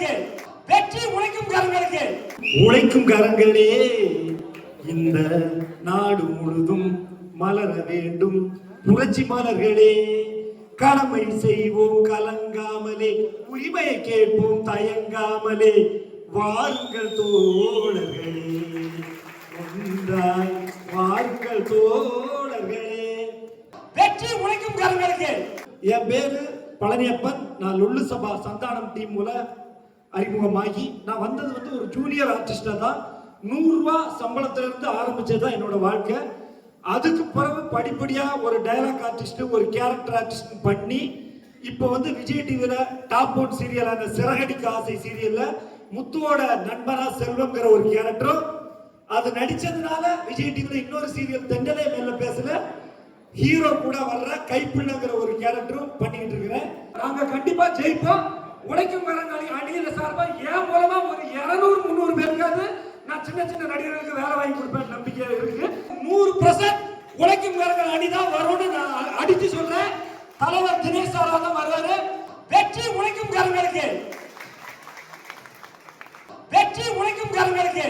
கரங்களுக்கு வெற்றி உழைக்கும் கரங்களுக்கு உழைக்கும் கரங்களே இந்த நாடு முழுதும் மலர வேண்டும். புரட்சி மலர்களே கடமை செய்வோம் கலங்காமலே. உரிமையை கேட்போம் தயங்காமலே. வாருங்கள் தோழர்களே ஒன்றாய் வாருங்கள் தோழர்களே. வெற்றி உழைக்கும் கரங்களுக்கு என் பேரு பழனியப்பன். நான் லுல்லு சபா சந்தானம் டீம் மூலம் அறிமுகமாகி நான் வந்தது வந்து ஒரு ஜூனியர் ஆர்டிஸ்டாக தான். நூறுரூவா ரூபாய் ஆரம்பித்தது தான் என்னோடய வாழ்க்கை. அதுக்கு பிறகு படிப்படியாக ஒரு டயலாக் ஆர்டிஸ்ட்டு ஒரு கேரக்டர் ஆர்டிஸ்ட் பண்ணி இப்போ வந்து விஜய் டிவியில் டாப் ஒன் சீரியலான சிறகடிக்கு ஆசை சீரியலில் முத்துவோட நண்பனா செல்வங்கிற ஒரு கேரக்டரும் அது நடித்ததுனால விஜய் டிவியில் இன்னொரு சீரியல் தெண்டலே மேல பேசல. ஹீரோ கூட வர்ற கைப்பிள்ளைங்கிற ஒரு கேரக்டரும் பண்ணிக்கிட்டு இருக்கிறேன். நாங்கள் கண்டிப்பாக ஜெயிப்போம். உழைக்கும் வரங்காலி அணியில் சார்பாக என் மூலமா ஒரு இருநூறு முந்நூறு பேருக்காவது நான் சின்ன சின்ன நடிகர்களுக்கு வேலை வாங்கி கொடுப்பேன் நம்பிக்கை இருக்கு. நூறு பர்சன்ட் உழைக்கும் வரங்கள் அணி தான் வரும்னு நான் அடிச்சு சொல்றேன். தலைவர் தினேஷ் சாரா தான் வருவாரு. வெற்றி உழைக்கும் காரங்களுக்கு வெற்றி உழைக்கும் காரங்களுக்கு